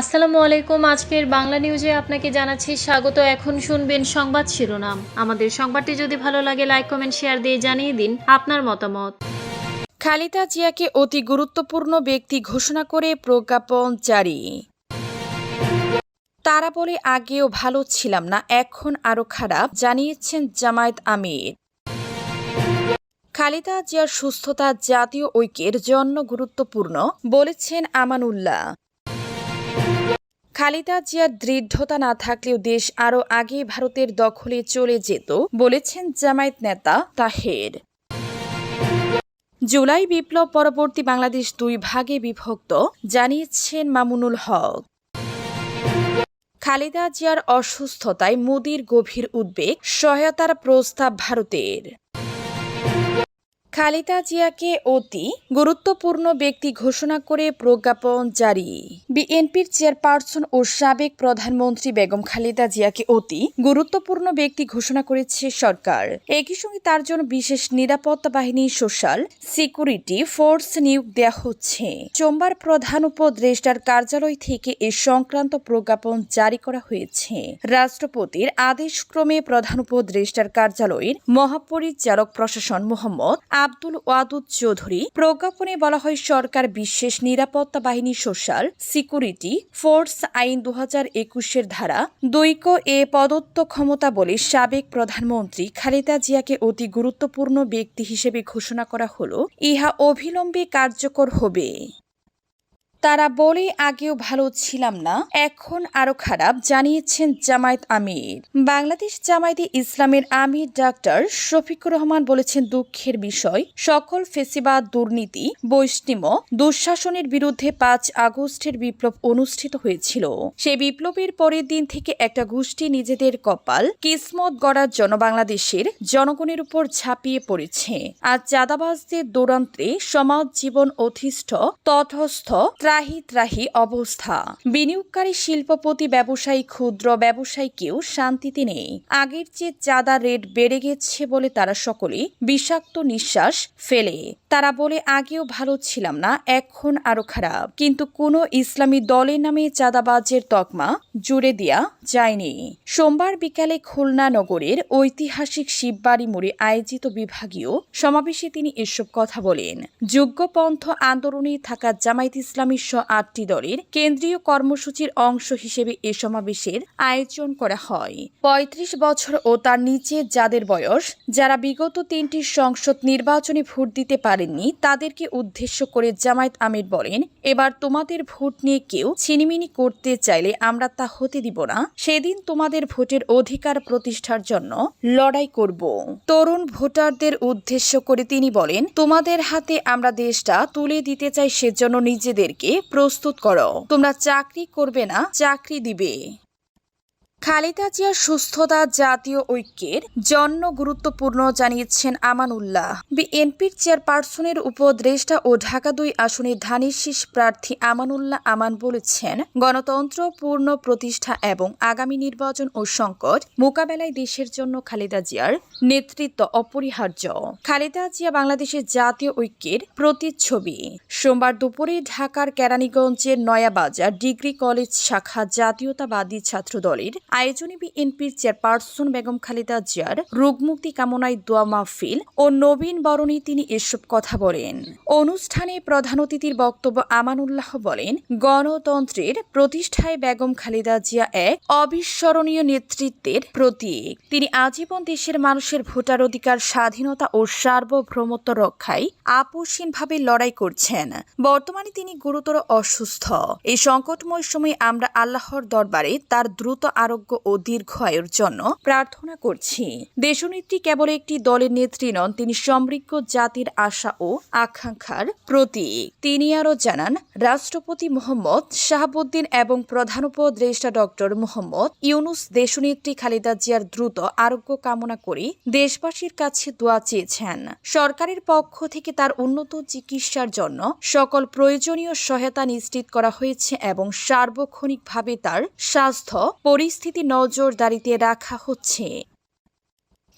আসসালামু আলাইকুম। আজকের বাংলা নিউজে আপনাকে জানাচ্ছি স্বাগত। এখন শুনবেন সংবাদ শিরোনাম। আমাদের সংবাদটি যদি ভালো লাগে লাইক কমেন্ট শেয়ার দিয়ে জানিয়ে দিন আপনার মতামত। খালিদা জিয়াকে অতি গুরুত্বপূর্ণ ব্যক্তি ঘোষণা করে প্রজ্ঞাপন জারি। তারা বলে, আগেও ভালো ছিলাম না, এখন আরও খারাপ, জানিয়েছেন জামায়াত আমির। খালিদা জিয়ার সুস্থতা জাতীয় ঐক্যের জন্য গুরুত্বপূর্ণ, বলেছেন আমানুল্লাহ। খালিদা জিয়ার দৃঢ়তা না থাকলেও দেশ আরও আগে ভারতের দখলে চলে যেত, বলেছেন জামায়াত নেতা তাহের। জুলাই বিপ্লব পরবর্তী বাংলাদেশ দুই ভাগে বিভক্ত, জানিয়েছেন মামুনুল হক। খালেদা জিয়ার অসুস্থতায় মোদির গভীর উদ্বেগ, সহায়তার প্রস্তাব ভারতের। খালেদা জিয়াকে অতি গুরুত্বপূর্ণ ব্যক্তি ঘোষণা করে প্রজ্ঞাপন জারি। বিএনপির চেয়ারপারসন ও সাবেক প্রধানমন্ত্রী বেগম খালেদা জিয়াকে অতি গুরুত্বপূর্ণ ব্যক্তি ঘোষণা করেছে সরকার। একই সঙ্গে তার জন্য বিশেষ নিরাপত্তা বাহিনী, সোশ্যাল সিকিউরিটি ফোর্স নিয়োগ দেওয়া হচ্ছে। সোমবার প্রধান উপদেষ্টার কার্যালয় থেকে এ সংক্রান্ত প্রজ্ঞাপন জারি করা হয়েছে। রাষ্ট্রপতির আদেশক্রমে প্রধান উপদেষ্টার কার্যালয়ের মহাপরিচালক প্রশাসন মোহাম্মদ আব্দুল ওয়াদুদ চৌধুরী, প্রজ্ঞাপনে বলা হয় সরকার বিশেষ নিরাপত্তা বাহিনী সোশ্যাল, সিকিউরিটি ফোর্স আইন দু হাজার একুশের ধারা দৈক এ পদত্ব ক্ষমতা বলে সাবেক প্রধানমন্ত্রী খালেদা জিয়াকে অতি গুরুত্বপূর্ণ ব্যক্তি হিসেবে ঘোষণা করা হল। ইহা অবিলম্বে কার্যকর হবে। তারা বলে, আগেও ভালো ছিলাম না, এখন আরও খারাপ জানিয়েছেন জামায়াত আমির। বাংলাদেশ জামায়াতে ইসলামের আমির ডাক্তার শফিকুর রহমান বলেছেন, দুঃখের বিষয়, সকল ফেসিবাদ, দুর্নীতি, বৈষ্ণিম, দুঃশাসনের বিরুদ্ধে পাঁচ আগস্টের বিপ্লব অনুষ্ঠিত হয়েছিল। সেই বিপ্লবের পরের দিন থেকে একটা গোষ্ঠী নিজেদের কপাল, কিসমত গড়ার জন্য বাংলাদেশের জনগণের উপর ঝাঁপিয়ে পড়েছে। আর চাঁদাবাজদের দৌরান্তে সমাজ জীবন অধিষ্ঠ তথস্থ ত্রাহি ত্রাহি অবস্থা। বিনিয়োগকারী শিল্পপতি, ব্যবসায়ী, ক্ষুদ্র ব্যবসায়ীকেও শান্তিতে নেই। আগের চেয়ে চাঁদা রেট বেড়ে গেছে বলে তারা সকলে বিষাক্ত নিঃশ্বাস ফেলে। তারা বলে, আগেও ভালো ছিলাম না, এখন আরও খারাপ। কিন্তু কোনো ইসলামী দলের নামে চাঁদাবাজের তকমা জুড়ে দেয়া যায়নি। সোমবার বিকালে খুলনা নগরের ঐতিহাসিক শিববাড়ি মোড়ে আয়োজিত বিভাগীয় সমাবেশে তিনি এসব কথা বলেন। যুগ্যপন্থ আন্দোলনে থাকা জামায়াত ইসলামী সহ আটটি দলের কেন্দ্রীয় কর্মসূচির অংশ হিসেবে এ সমাবেশের আয়োজন করা হয়। পঁয়ত্রিশ বছর ও তার নিচে যাদের বয়স, যারা বিগত তিনটি সংসদ নির্বাচনে ভোট দিতে পারেননি, তাদেরকে উদ্দেশ্য করে জামায়াত আমির বলেন, এবার তোমাদের ভোট নিয়ে কেউ ছিনিমিনি করতে চাইলে আমরা তা হতে দিব না। সেদিন তোমাদের ভোটের অধিকার প্রতিষ্ঠার জন্য লড়াই করব। তরুণ ভোটারদের উদ্দেশ্য করে তিনি বলেন, তোমাদের হাতে আমরা দেশটা তুলে দিতে চাই সেজন্য নিজেদেরকে প্রস্তুত করো। তোমরা চাকরি করবে না চাকরি দিবে। খালেদা জিয়ার সুস্থতা জাতীয় ঐক্যের জন্য গুরুত্বপূর্ণ জানিয়েছেন আমানুল্লাহ। বিএনপির চেয়ারপারসনের উপদেষ্টা ও ঢাকা দুই আসনের ধানের শীষ প্রার্থী আমানুল্লাহ আমান বলেছেন, গণতন্ত্র, পূর্ণ প্রতিষ্ঠা এবং আগামী নির্বাচন ও সংকট মোকাবেলায় দেশের জন্য খালেদা জিয়ার নেতৃত্ব অপরিহার্য। খালেদা জিয়া বাংলাদেশের জাতীয় ঐক্যের প্রতিচ্ছবি। সোমবার দুপুরে ঢাকার কেরানীগঞ্জের নয়াবাজার ডিগ্রি কলেজ শাখা জাতীয়তাবাদী ছাত্র দলের আয়োজনে বিএনপির চেয়ারপারসন বেগম খালেদা জিয়ার রোগমুক্তি কামনায় দোয়া মাহফিল ও নবীন বরণে তিনি এসব কথা বলেন। অনুষ্ঠানে প্রধান অতিথির বক্তব্য আমানুল্লাহ বলেন, গণতন্ত্রের প্রতিষ্ঠায় বেগম খালেদা জিয়া এক অবিস্মরণীয় নেতৃত্বের প্রতীক। তিনি আজীবন দেশের মানুষের ভোটার অধিকার, স্বাধীনতা ও সার্বভৌমত্ব রক্ষায় আপোষহীনভাবে লড়াই করছেন। বর্তমানে তিনি গুরুতর অসুস্থ। এই সংকটময় সময়ে আমরা আল্লাহর দরবারে তার দ্রুত আরোগ্য ও দীর্ঘায়ুর জন্য প্রার্থনা করছি। দেশনেত্রী কেবল একটি দলের নেত্রী নন, তিনি সমৃদ্ধ জাতির আশা ও আকাঙ্ক্ষার প্রতীক। তিনি আরও জানান, রাষ্ট্রপতি মোহাম্মদ শাহাবুদ্দিন এবং প্রধান উপদেষ্টা ডক্টর মোহাম্মদ ইউনুস দেশনেত্রী খালেদা জিয়ার দ্রুত আরোগ্য কামনা করে দেশবাসীর কাছে দোয়া চেয়েছেন। সরকারের পক্ষ থেকে তার উন্নত চিকিৎসার জন্য সকল প্রয়োজনীয় সহায়তা নিশ্চিত করা হয়েছে এবং সার্বক্ষণিকভাবে তার স্বাস্থ্য পরিস্থিতি নজরদারিতে রাখা হচ্ছে।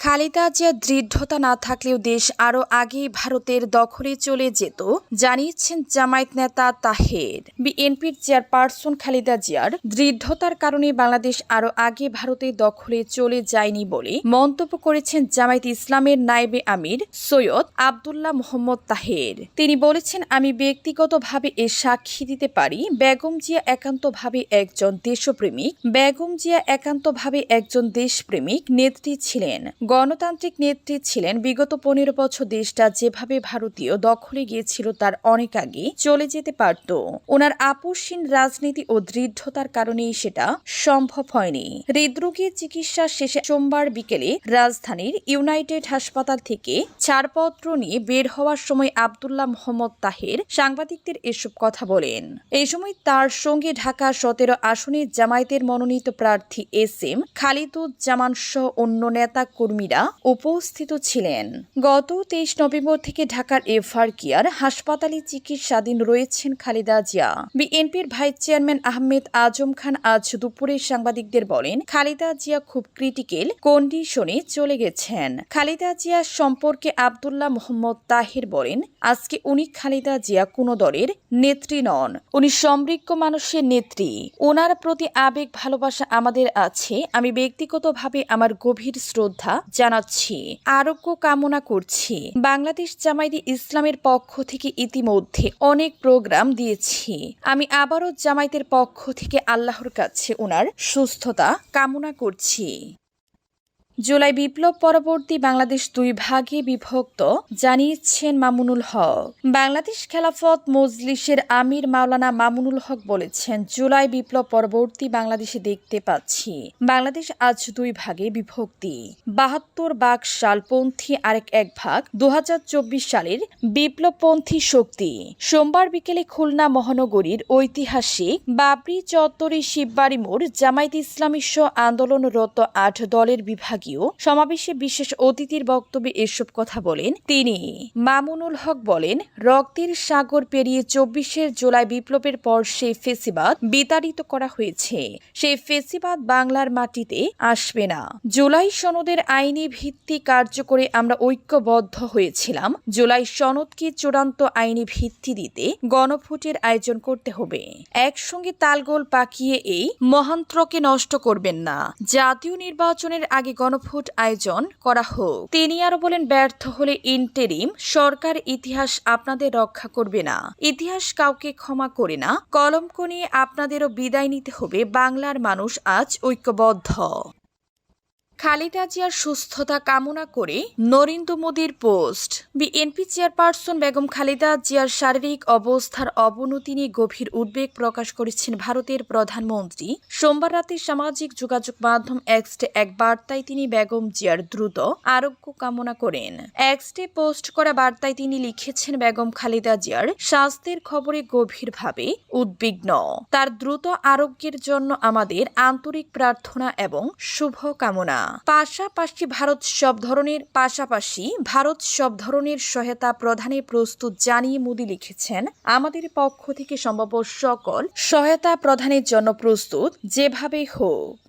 খালেদা জিয়া দৃঢ়তা না থাকলেও দেশ আরও আগে ভারতের দখলে চলে যেত, জানিয়েছেন জামায়াত নেতা তাহের। বিএনপির চেয়ারপারসন খালেদা জিয়ার দৃঢ়তার কারণে বাংলাদেশ আরও আগে ভারতের দখলে চলে যায়নি বলে মন্তব্য করেছেন জামায়াত ইসলামের নায়েবে আমির সৈয়দ আবদুল্লাহ মোহাম্মদ তাহের। তিনি বলেছেন, আমি ব্যক্তিগতভাবে এ সাক্ষী দিতে পারি, বেগম জিয়া একান্তভাবে একজন দেশপ্রেমিক, বেগম জিয়া একান্তভাবে একজন দেশপ্রেমিক নেত্রী ছিলেন। গণতান্ত্রিক নেত্রী ছিলেন। বিগত পনেরো বছর দেশটা যেভাবে ভারতীয়, দখলে গিয়েছিল তার অনেক আগে চলে যেতে পারত। ওনার আপোষহীন রাজনীতি ও দৃঢ়তার কারণেই সেটা সম্ভব হয়নি। হৃদরোগের চিকিৎসা শেষে সোমবার বিকেলে রাজধানীর ইউনাইটেড হাসপাতাল থেকে ছাড়পত্র নিয়ে বের হওয়ার সময় আবদুল্লাহ মোহাম্মদ তাহের সাংবাদিকদের এসব কথা বলেন। এই সময় তার সঙ্গে ঢাকা সতেরো আসনে জামায়াতের মনোনীত প্রার্থী এস এম খালিদুজ্জামান সহ অন্য নেতা কর্মীরা উপস্থিত ছিলেন। গত তেইশ নভেম্বর থেকে ঢাকার এফআর কেয়ার হাসপাতালে চিকিৎসাধীন রয়েছেন খালেদা জিয়া। বিএনপির ভাইস চেয়ারম্যান আহমেদ আজম খান আজ দুপুরে সাংবাদিকদের বলেন, খালেদা জিয়া খুব ক্রিটিক্যাল কন্ডিশনে চলে গেছেন। খালেদা জিয়া সম্পর্কে আবদুল্লাহ মোহাম্মদ তাহির বলেন, আজকে উনি খালেদা জিয়া কোনো দলের নেত্রী নন। উনি সমৃদ্ধ মানুষের নেত্রী। ওনার প্রতি আবেগ ভালোবাসা আমাদের আছে। আমি ব্যক্তিগতভাবে আমার গভীর শ্রদ্ধা জানাচ্ছি, আরোগ্য কামনা করছি। বাংলাদেশ জামায়াতে ইসলামের পক্ষ থেকে ইতিমধ্যে অনেক প্রোগ্রাম দিয়েছি। আমি আবারও জামায়াতের পক্ষ থেকে আল্লাহর কাছে ওনার সুস্থতা কামনা করছি। জুলাই বিপ্লব পরবর্তী বাংলাদেশ দুই ভাগে বিভক্ত, জানিয়েছেন মামুনুল হক। বাংলাদেশ খেলাফত মজলিসের আমির মাওলানা মামুনুল হক বলেছেন, জুলাই বিপ্লব পরবর্তী বাংলাদেশে দেখতে পাচ্ছি। বাংলাদেশ আজ দুই ভাগে বিভক্তি। বাহাত্তর বাক সালপন্থী আরেক এক ভাগ দু হাজার চব্বিশ সালের বিপ্লবপন্থী শক্তি। সোমবার বিকেলে খুলনা মহানগরীর ঐতিহাসিক বাবরি চত্বরে শিববাড়ি মোড় জামায়াত ইসলামী আন্দোলনরত আট দলের বিভাগীয় সমাবেশে বিশেষ অতিথির বক্তব্যে এসব কথা বলেন তিনি। মামুনুল হক বলেন, রক্তের সাগর পেরিয়ে চব্বিশের জুলাই বিপ্লবের পর সেই ফেসিবাদ বিতাড়িত করা হয়েছে। সেই ফেসিবাদ বাংলার মাটিতে আসবে না। জুলাই সনদের আইনি ভিত্তি কার্যকরে আমরা ঐক্যবদ্ধ হয়েছিলাম। জুলাই সনদকে চূড়ান্ত আইনি ভিত্তি দিতে গণভোটের আয়োজন করতে হবে। একসঙ্গে তালগোল পাকিয়ে এই মহান্ত্রকে নষ্ট করবেন না। জাতীয় নির্বাচনের আগে গণভোট আয়োজন করা হোক। তিনি আরও বলেন, ব্যর্থ হলে ইন্টেরিম, সরকার ইতিহাস আপনাদের রক্ষা করবে না। ইতিহাস কাউকে ক্ষমা করে না। কলঙ্ক নিয়ে আপনাদেরও বিদায় নিতে হবে। বাংলার মানুষ আজ ঐক্যবদ্ধ। খালেদা জিয়ার সুস্থতা কামনা করে নরেন্দ্র মোদীর post. BNP chairperson Begum Khaleda জিয়ার শারীরিক অবস্থার অবনতি নিয়ে গভীর উদ্বেগ প্রকাশ করেছেন ভারতের প্রধানমন্ত্রী। সোমবার রাতে সামাজিক যোগাযোগ মাধ্যম এক্সটে এক বার্তায় তিনি বেগম জিয়ার দ্রুত আরোগ্য কামনা করেন। এক্সটে পোস্ট করা বার্তায় তিনি লিখেছেন, বেগম খালেদা জিয়ার স্বাস্থ্যের খবরে গভীরভাবে উদ্বিগ্ন। তার দ্রুত আরোগ্যের জন্য আমাদের আন্তরিক প্রার্থনা এবং শুভ কামনা পাশাপাশি ভারত সব ধরনের, পাশাপাশি ভারত সব ধরনের সহায়তা প্রদানে প্রস্তুত জানিয়ে মোদী লিখেছেন, আমাদের পক্ষ থেকে সম্ভব সকল সহায়তা প্রধানের জন্য প্রস্তুত, যেভাবে হোক।